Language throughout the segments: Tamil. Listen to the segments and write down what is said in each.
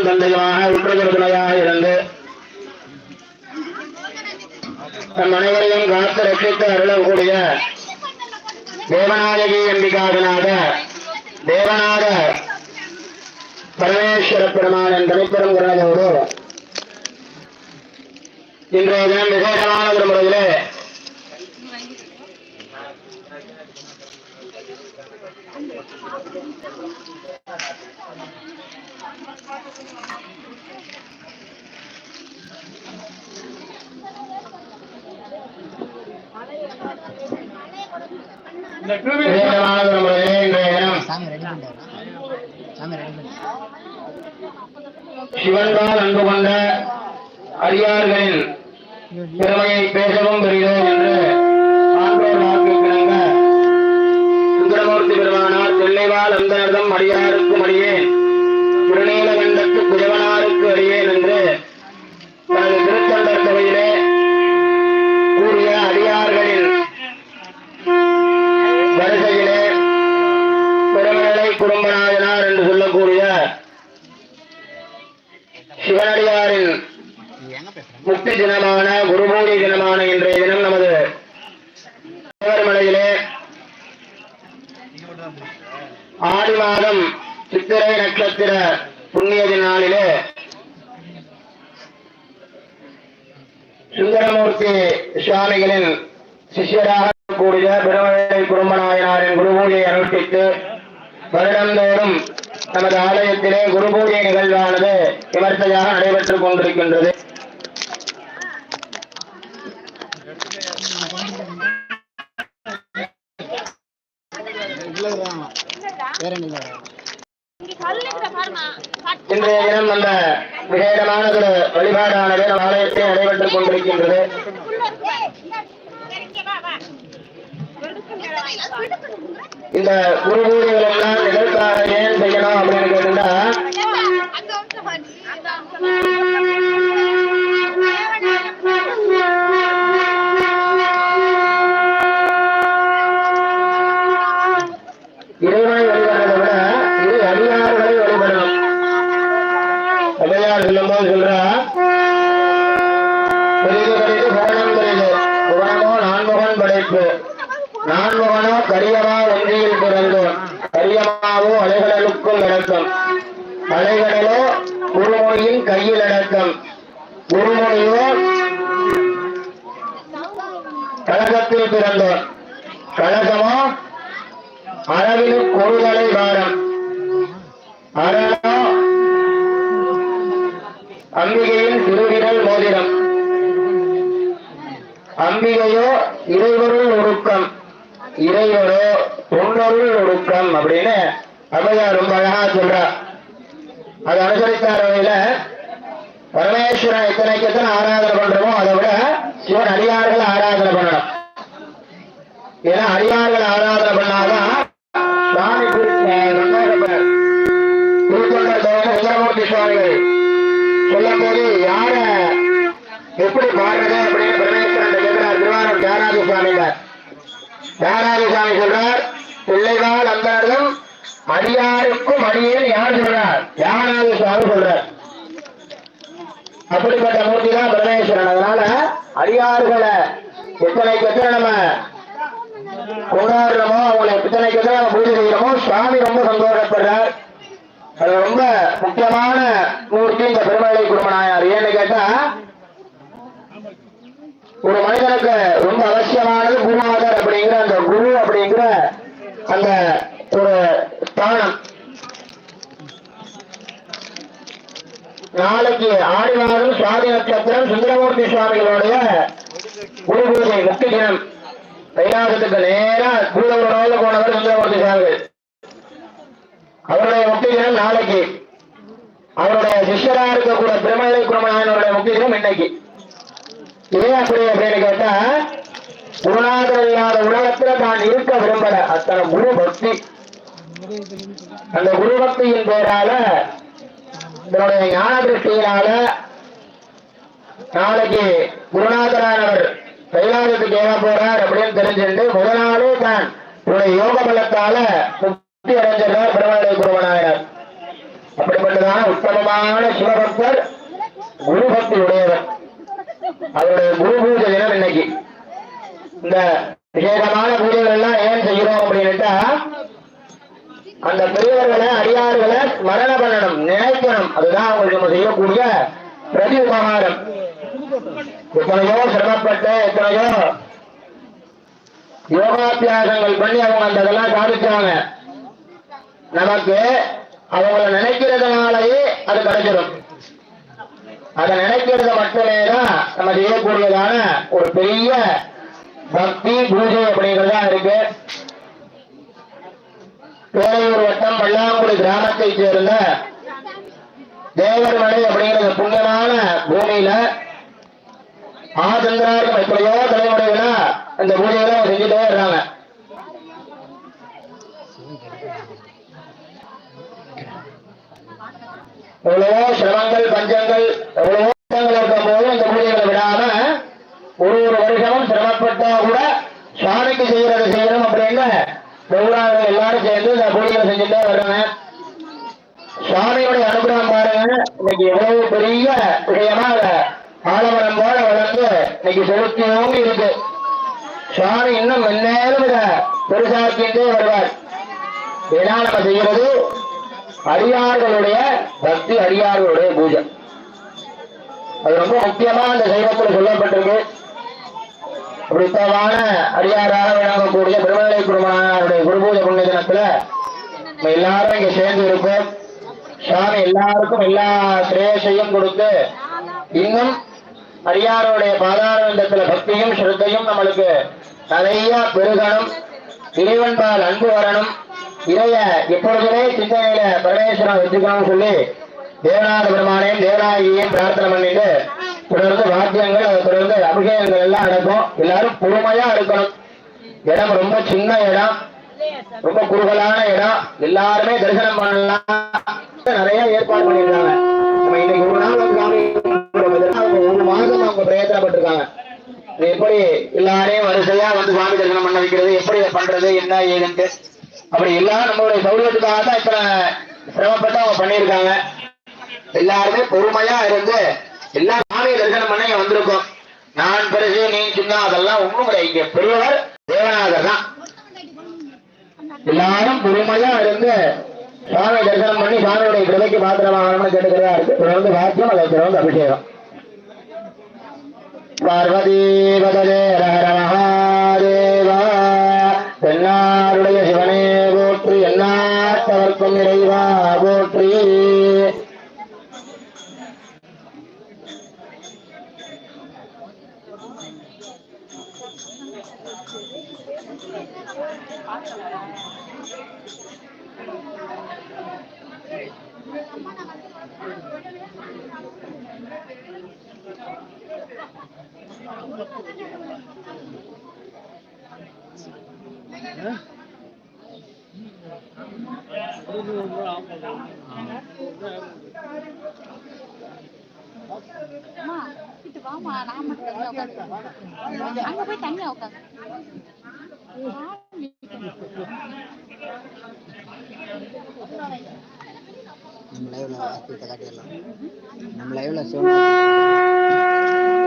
தாயும் தந்தையுமாக உற்றகருணையாக இருந்து நம் அனைவரையும் காத்து ரட்சித்து அருளக்கூடிய தேவநாயகி அம்பிகாதனாக தேவநாத பரமேஸ்வர பெருமான் என் தனிப்பெரும் குரலோடு இன்றைய தினம் விசேஷமான ஒரு முறையிலே சிவன்பால் அன்பு கொண்ட அடியார்களின் பெருமையை பேசவும் பெறுகிறோம் என்று ஆண்டோர் வாக்கு சுந்தரமூர்த்தி பெருமானார் தெல்லைவால் அந்த அடியாருக்கும் அடியேன் குடும்பநாதனார் என்று சொல்லக்கூடிய சிவனடியாரின் முக்தி தினமான குருபூஜை தினமான இன்றைய தினம் நமது மலையிலே ஆடி மாதம் சித்திரை நட்சத்திர புண்ணிய தினாலிலே சுந்தரமூர்த்தி சுவாமிகளின் சிஷ்யராக கூடிய பெருமழை குடும்பநாயனாரின் குருபூஜையை அனுஷ்டித்து வருடந்தோறும் நமது ஆலயத்திலே குருபூஜை நிகழ்வானது விமர்சையாக நடைபெற்றுக் கொண்டிருக்கின்றது. இன்றைய தினம் அந்த விசேடமான ஒரு வழிபாடானது நம் ஆலயத்தில் நடைபெற்றுக் கொண்டிருக்கின்றது. இந்த குரு பூஜைகள் எல்லாம் நிகழ்ச்சாக நான்முகனோ கரியமா ஒன்றியில் பிறந்தோம். கரியமாவோ அலைகடலுக்கும் அடக்கம் அலைகடலோ குருமொழியின் கையில் அடக்கம் குருமொழியோ கழகத்தில் பிறந்தோம். கழகமோ? அளவில் கொருதலை வாரம் அரணோ அம்பிகையின் திருவிரல் மோதிரம். அம்பிகையோ இறைவருள் ஒடுக்கம் இறைவரோ தொண்டருள் ஒடுக்கம் அப்படின்னு அவையா ரொம்ப அழகா சொல்றா அது அனுசரித்தார் வகையில பரமேஸ்வரன் எத்தனைக்கு எத்தனை ஆராதனை பண்றோமோ அதை விட சிவன் அடியார்கள் ஆராதனை பண்ணணும். ஏன்னா அடியார்கள் ஆராதனை பண்ணாதான் சாமி சுந்தரமூர்த்தி சுவாமிகள் சொல்லும் போது யார எப்படி பாடுறது அப்படின்னு பரமேஸ்வரன் கேட்கிறார். திருவாரூர் தியானாதி சுவாமிகள். தியானாதி சாமி சொல்றார் பிள்ளைவாள் அந்தனரும் அடியாருக்கும் அடியேன் யார் சொல்றார்? யாராவது சுவாமி சொல்றார். அப்படிப்பட்ட மூர்த்தி தான் பரமேஸ்வரன் அதனால அடியார்களை எத்தனைக்கு எத்தனை நம்ம கொண்டாடுறோமோ அவங்களை எத்தனைக்கு எத்தனை நம்ம பூஜை செய்யறோமோ சுவாமி ரொம்ப சந்தோஷப்படுறார். அது ரொம்ப முக்கியமான மூர்த்தி இந்த பெருமலை குடும்பநாயனார். ஏன்னு கேட்டா ஒரு மனிதனுக்கு ரொம்ப அவசியமானது குருநாதர் அப்படிங்கிற அந்த குரு அப்படிங்கிற அந்த ஒரு ஸ்தானம் நாளைக்கு ஆடி மாதம் சுவாதி நட்சத்திரம் சுந்தரமூர்த்தி சுவாமிகளுடைய குரு பூஜை முக்தி தினம். கைலாசத்துக்கு நேரா பூதவரோட போனவர் சுந்தரமூர்த்தி சுவாமிகள். அவருடைய முக்தி தினம் நாளைக்கு. அவருடைய சிஷ்யரா இருக்கக்கூடிய திருமலை குருமநாயனருடைய முக்தி தினம் இன்னைக்கு. ஏன் அப்படி அப்படின்னு கேட்டா குருநாதர் இல்லாத உலகத்துல தான் இருக்க விரும்பல. அத்தனை குரு பக்தி. அந்த குரு பக்தியின் பேரால இதனுடைய ஞான திருஷ்டியினால நாளைக்கு குருநாதரானவர் கைலாசத்துக்கு ஏற போறார் அப்படின்னு தெரிஞ்சுட்டு முதல் நாளே தான் இவருடைய யோக பலத்தால முக்தி அடைஞ்சிருந்தார் பிரம்மனுடைய குருவனாயினர். அப்படிப்பட்டதான உத்தமமான சிவபக்தர் குரு பக்தி உடையவர். அவருடைய குரு பூஜை தினம் இன்னைக்கு. இந்த விசேஷமான பூஜைகள் எல்லாம் ஏன் செய்யறோம் அப்படின்னுட்டா அந்த பெரியவர்களை அடியார்களை ஸ்மரண பண்ணணும் நினைக்கணும். அதுதான் அவங்களுக்கு நம்ம செய்யக்கூடிய பிரதி உபகாரம். எத்தனையோ சிரமப்பட்டு எத்தனையோ யோகாபியாசங்கள் பண்ணி அவங்க அந்த இதெல்லாம் சாதிச்சாங்க. நமக்கு அவங்கள நினைக்கிறதுனாலயே அது கிடைச்சிடும். அதை நினைக்கிறது மட்டுமே தான் நம்ம செய்யக்கூடியதான ஒரு பெரிய பக்தி பூஜை அப்படிங்கிறதா இருக்கு. பேரையூர் வட்டம் பல்லாங்குடி கிராமத்தைச் சேர்ந்த தேவர்மலை அப்படிங்கிற புண்ணியமான பூமியில ஆச்சந்திராருக்கும் எப்படியோ தலைமுறைகளா அந்த பூஜைகளை செஞ்சுட்டே இருக்காங்க எவ்வளவோ சிரமங்கள் பஞ்சங்கள் எவ்வளவோ இருக்கும் போது அந்த பூஜைகளை விடாம ஒரு ஒரு வருஷமும் சிரமப்பட்டா கூட சுவாமிக்கு செய்யறது செய்யணும் அப்படின்னு கௌராவர்கள் எல்லாரும் சேர்ந்து இந்த பூஜைகளை செஞ்சுட்டே வருவேன் சுவாமியுடைய அனுகிரகம் பாருங்க. இன்னைக்கு எவ்வளவு பெரிய விஷயமா அத ஆலமரம் போல வளர்ந்து இன்னைக்கு செலுத்தி ஓங்கி இருக்கு. சுவாமி இன்னும் மென்னேலும் இதை பெருசாக்கிட்டே வருவார். ஏன்னா நம்ம செய்யறது அடியார்களுடைய பக்தி அடியார்களுடைய பூஜை. அது ரொம்ப முக்கியமா அந்த சைவத்தில் சொல்லப்பட்டிருக்கு. அப்படித்தமான அடியாராக விளங்கக்கூடிய பெருமலை குருமனாருடைய குருபூஜை புண்ணிய தினத்துல நம்ம எல்லாரும் இங்க சேர்ந்து இருக்கோம் சுவாமி எல்லாருக்கும் எல்லா சிரேஷையும் கொடுத்து இன்னும் அடியாருடைய பாதாரவிந்தத்துல பக்தியும் ஸ்ரத்தையும் நம்மளுக்கு நிறைய பெருகணும். இறைவன்பால் அன்பு வரணும். இறைய எப்பொழுதுமே சிந்தனையில பரமேஸ்வரன் வச்சுக்கணும்னு சொல்லி தேவநாத பெருமானையும் தேவநாயகியையும் பிரார்த்தனை பண்ணிட்டு தொடர்ந்து வாத்தியங்கள் அதை தொடர்ந்து அபிஷேகங்கள் எல்லாம் நடக்கும். எல்லாரும் பொறுமையா இருக்கணும். இடம் ரொம்ப சின்ன இடம். ரொம்ப குறுகலான இடம். எல்லாருமே தரிசனம் பண்ணலாம். நிறைய ஏற்பாடு பண்ணிருக்காங்க நம்ம இன்னைக்கு ஒரு நாள் வந்து சாமி அவங்க ஒரு மாதம் அவங்க பிரயத்தனப்பட்டிருக்காங்க. எப்படி எல்லாரையும் வரிசையா வந்து சுவாமி தரிசனம் பண்ண வைக்கிறது? எப்படி இதை பண்றது? என்ன ஏதுன்ட்டு அப்படி எல்லாம் நம்மளுடைய சௌரியத்துக்காக தான் இத்தனை சிரமப்பட்டு அவங்க பண்ணியிருக்காங்க. எல்லாருமே பொறுமையா இருந்து எல்லா சாமியை தரிசனம் பண்ண வந்திருக்கோம். நான் பெருசு நீ சொன்னா அதெல்லாம் ஒண்ணும் கிடையாது. இங்க பெரியவர் தேவநாதர் தான். எல்லாரும் பொறுமையா இருந்து சுவாமி தரிசனம் பண்ணி சுவாமியுடைய கிருபைக்கு பாத்திரமாகணும்னு கேட்டுக்கிறதா இருக்கு. தொடர்ந்து வாக்கியம் அதை தொடர்ந்து அபிஷேகம். பார்வதி பதவே ஹர மகாதேவா. அம்மா கிட்ட வாமா நான் மட்டும் தனியா உட்காந்து அங்க போய் தனியா உட்காந்து நம்ம லைவ்ல வாசியத்தை காட்டிடலாம் நம்ம லைவ்ல சிவன்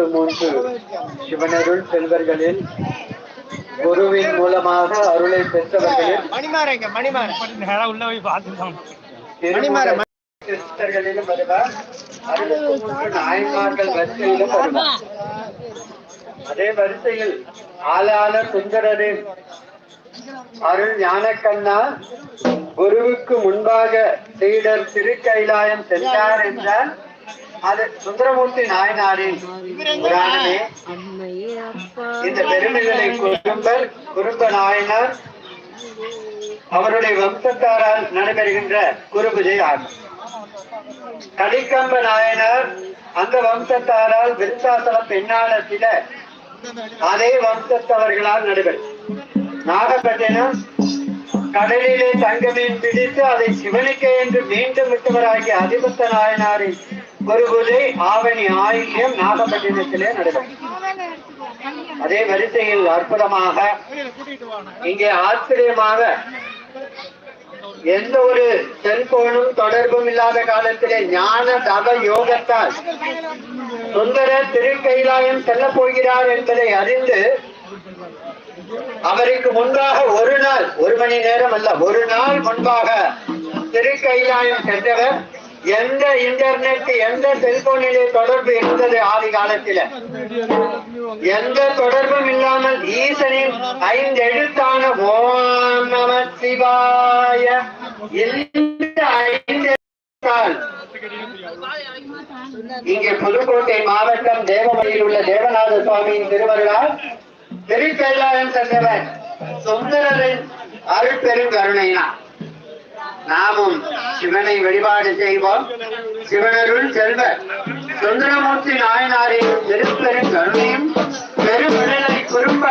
அறுபத்து மூன்று சிவனருள் செல்வர்களில் குருவின் மூலமாக அருளை பெற்றவர்களில் மணிமாறங்க மணிமாற உள்ள போய் பார்த்துட்டோம் திருமுறை சிஸ்டர்களிலும் வருவார். அறுபத்து மூன்று நாயன்மார்கள் வரிசையிலும் வருவார். அதே வரிசையில் ஆளான சுந்தரரின் அருள் ஞானக்கண்ணா குருவுக்கு முன்பாக சீடர் திருக்கைலாயம் சென்றார் என்றால் அது சுந்தரமூர்த்தி நாயனாரின் புராணமே. இந்த பெருமைகளை குறும்பர் குறும்ப நாயனார் அவருடைய வம்சத்தாரால் நடைபெறுகின்ற குருபூஜை ஆகும் கலிக்கம்ப நாயனார் அந்த வம்சத்தாரால் விருத்தாசல பெண்ணாளர் சில அதே வம்சத்தவர்களால் நடைபெறும். நாகப்பட்டினம் கடலிலே தங்கமீன் பிடித்து அதை சிவனுக்கே என்று மீண்டும் விட்டவராகிய அதிபத்த நாயனாரின் குருபூஜை ஆவணி ஆயில்யம் நாகப்பட்டினத்திலே நடைபெறும். அதே வரிசையில் அற்புதமாக இங்கே ஆச்சரியமாக எந்த ஒரு செல்போனும் தொடர்பும் இல்லாத காலத்திலே ஞான தவ யோகத்தால் சுந்தர திருக்கைலாயம் செல்ல போகிறார் என்பதை அறிந்து அவருக்கு முன்பாக ஒரு நாள் ஒரு மணி நேரம் அல்ல ஒரு நாள் முன்பாக திருக்கைலாயம் சென்றவர் எந்த இன்டர்நெட் எந்த செல்போனிலே தொடர்பு இருந்தது ஆதி காலத்தில? எந்த தொடர்பும் இல்லாமல் ஈசனின் ஐந்து எழுத்தான ஓம் நம சிவாய. இந்த ஐந்து இங்கே புதுக்கோட்டை மாவட்டம் தேவமலையில் உள்ள தேவநாத சுவாமியின் திருவருளால் திருப்பெல்லாரன் சென்றவர். சுந்தரரின் அருட்பெரும் கருணைனா நாமும் சிவனை வழிபாடு செய்வோம். சிவனருள் செல்வர் சுந்தரமூர்த்தி நாயனாரின் திருப்பெரும் கருணையும் பெருமிழலை குறும்ப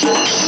Thank